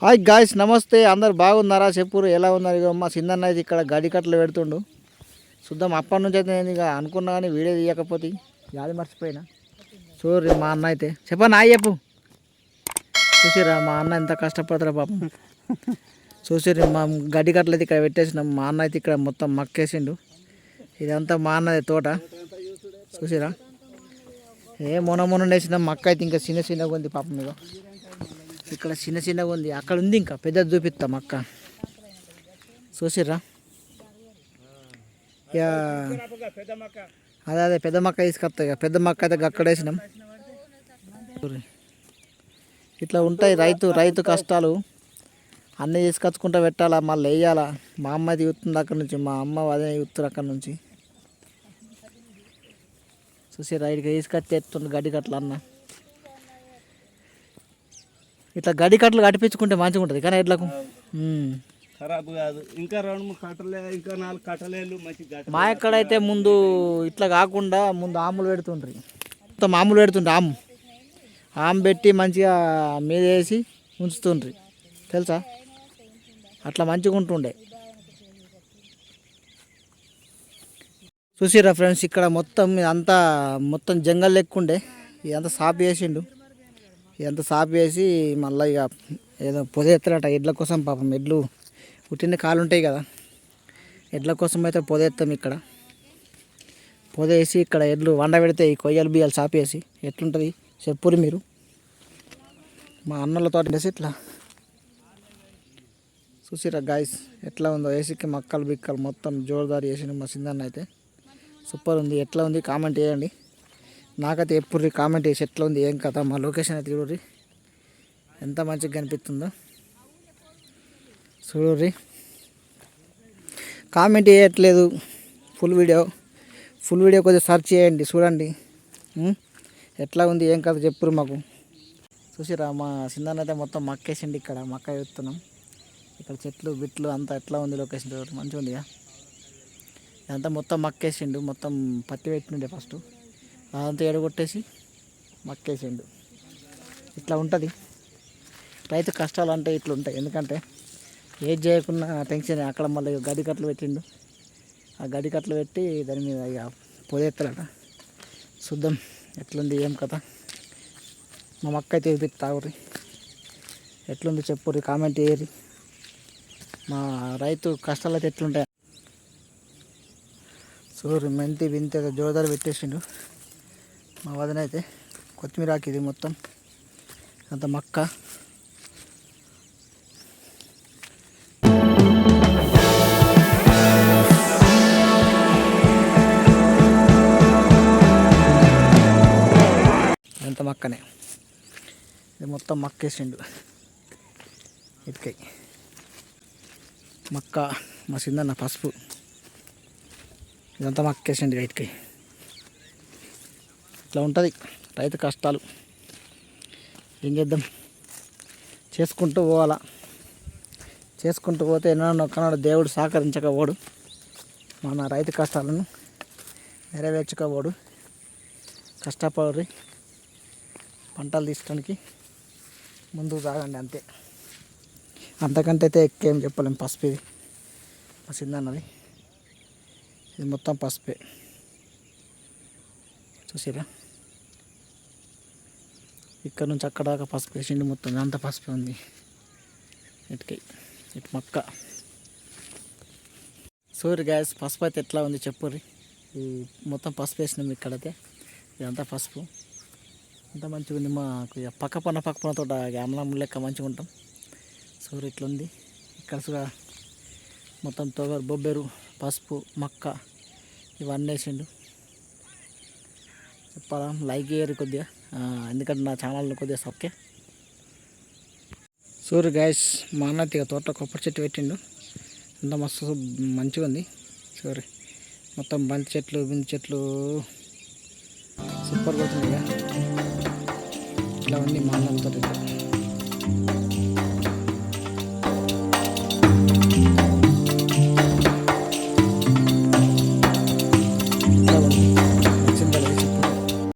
Hi guys నమస్తే. అందరు బాగున్నారా? చెప్పురు ఎలా ఉన్నారు? ఇక మా చిన్న అయితే ఇక్కడ గడికట్లు పెడుతుండు. చూద్దాం అప్పటి నుంచి అయితే నేను ఇక అనుకున్నా కానీ వీడియో తీయకపోతే యాది మర్చిపోయినా. చూడు మా అన్న అయితే. చెప్పన్నా హాయ్ చెప్పు. చూసిరా మా అన్న ఎంత కష్టపడతారా పాపం. చూసిర్రు మా గడ్డి కట్టలు అయితే ఇక్కడ పెట్టేసినాం. మా అన్న అయితే ఇక్కడ మొత్తం మక్కేసిండు. ఇదంతా మా అన్నది తోట. చూసిరా ఏ మొన్న మొన్న వేసినాం మక్క అయితే ఇంకా చిన్న చిన్నగా ఉంది పాపం మీద ఇక్కడ చిన్న చిన్నగా ఉంది. అక్కడ ఉంది ఇంకా. పెద్దది చూపిస్తాం అక్క. చూసిర్రా? ఇక అదే అదే పెద్ద మక్క తీసుకొస్తా పెద్ద మక్క అయితే అక్కడ వేసినాం. ఇట్లా ఉంటాయి రైతు రైతు కష్టాలు. అన్నీ తీసుకొచ్చుకుంటూ పెట్టాలా మళ్ళీ వేయాలా? మా అమ్మ అయితే అక్కడ నుంచి. మా అమ్మ అదే చూస్తుంది అక్కడ నుంచి. చూసి రైడ్కి తీసుకొచ్చి ఎత్తుంది గడ్డి కట్ల అన్న. ఇట్లా గడ్డి కట్టలు కట్టిపించుకుంటే మంచిగా ఉంటుంది కానీ ఎట్లకు ఉమ్. ఖరాబ్ కాదు. ఇంకా రెండు మూడు కట్టలే ఇంకా నాలుగు మంచి మా ఎక్కడైతే ముందు ఇట్లా కాకుండా ముందు ఆములు పెడుతుండ్రి. మొత్తం ఆములు పెడుతుండ్రి ఆము. ఆము పెట్టి మంచిగా మీద వేసి ఉంచుతుండ్రి. తెలుసా? అట్లా మంచిగా ఉంటుండే చూసిరా ఫ్రెండ్స్ ఇక్కడ మొత్తం ఇదంతా మొత్తం జంగల్ లెక్కుండే. ఇదంతా సాపు వేసిండు ఇదంతా సాపు వేసి మళ్ళీ ఇక ఏదో పొద ఎత్తారట ఎడ్ల కోసం పాపం. ఎడ్లు పుట్టిన కాలు ఉంటాయి కదా. ఎడ్ల కోసం అయితే పొద ఎత్తాం ఇక్కడ. పొద వేసి ఇక్కడ ఎడ్లు వండ పెడితే ఈ కొయ్యలు బియ్యాలు సాపేసి ఎట్లుంటుంది చెప్పురు మీరు. మా అన్నలతో వేసి ఇట్లా. చూసిరా గాయస్ ఎట్లా ఉందో ఏసీకి మక్కలు బిక్కలు మొత్తం జోరుదారి వేసిన మా సిందన్న అయితే. సూపర్ ఉంది ఎట్లా ఉంది కామెంట్ చేయండి. నాకైతే ఎప్పుడు కామెంట్ చేసి ఎట్లా ఉంది ఏం కథ మా లొకేషన్ అయితే చూడండి ఎంత మంచిగా కనిపిస్తుందో. చూడండి కామెంట్ చేయట్లేదు. Full video. ఫుల్ వీడియో కొద్దిగా సెర్చ్ చేయండి చూడండి. ఎట్లా ఉంది ఏం కథ చెప్పురు మాకు. చూసిరా మా సిందన్న అయితే మొత్తం మక్కేసిండి ఇక్కడ మక్క ఎత్తున్నాం. ఇక్కడ చెట్లు బిట్లు అంతా ఎట్లా ఉంది లొకేషన్ చూడండి మంచిగా ఉందిగా ఇదంతా మొత్తం మక్కేసిండు మొత్తం పత్తి పెట్టిండే ఫస్ట్ అదంతా ఎడగొట్టేసి మక్కేసిండు. ఇట్లా ఉంటుంది. రైతు కష్టాలు అంటే ఇట్లా ఉంటాయి ఎందుకంటే ఏది చేయకుండా టెన్షన్ అక్కడ మళ్ళీ గడి కట్టలు పెట్టిండు. ఆ గడి కట్టలు పెట్టి దాని మీద ఇక పొదెత్తలట. చూద్దాం ఎట్లుంది ఏం కథ. మా మక్క అయితే చూపిస్తా తాగురి ఎట్లుంది చెప్పుర్రి కామెంట్ చేయరి మా రైతు కష్టాలు అయితే ఎట్లుంటాయి? చూడు మెంతి వింత జోదారు పెట్టేసిండు. మా వదిన అయితే కొత్తిమీర ఆకు ఇది మొత్తం. అంత మక్క. ఎంత మక్కనే. ఇది మొత్తం మక్కేసిండు. ఇటుకై. మక్క మా సిందన్న పసుపు. ఇదంతా మక్కేసిండు ఇటుకై. ఇట్లా ఉంటుంది. రైతు కష్టాలు. ఏం చేద్దాం? చేసుకుంటూ పోవాలా? చేసుకుంటూ పోతే ఎన్నో ఒక్కనాడు దేవుడు సహకరించకపోడు. మన రైతు కష్టాలను నెరవేర్చుకోబోడు కష్టపడి పంటలు తీసుకోడానికి ముందుకు సాగండి అంతే. అంతకంటే అయితే ఎక్కేం చెప్పలేము చెప్పలేం. పసుపు ఇది. పసిందన్నది ఇది మొత్తం పసుపే. చూసిరా? ఇక్కడ నుంచి అక్కడ దాకా పసుపు వేసిండి మొత్తం అంత పసుపు ఉంది. ఇటుకై ఇటు మొక్క. సూర్య గ్యాస్ పసుపు అయితే ఎట్లా ఉంది చెప్పుర్రి? ఈ మొత్తం పసుపు వేసినాం ఇక్కడైతే. ఇదంతా పసుపు. అంత మంచిగా ఉంది మాకు. ఇక పక్క పన్న పక్క పన్న తోట అమలం లెక్క మంచిగా ఉంటాం. సూర్య ఇట్లా ఉంది ఇక్కడ మొత్తం తోగరు బొబ్బెరు పసుపు మక్క ఇవన్నీ వేసిండు. చెప్పాలా? లైక్ చేయరు కొద్దిగా. ఎందుకంటే నా ఛానల్ కొద్దిగా సొక్కే సూర్య గ్యాస్ మా అన్న ఇక తోట కొబ్బరి చెట్టు పెట్టిండు. అంత మస్తు మంచిగా ఉంది. సూర్య మొత్తం బంతి చెట్లు బింది చెట్లు. సూపర్ పోతుంది ఇలా ఇట్లా ఉంది మా అన్నంతో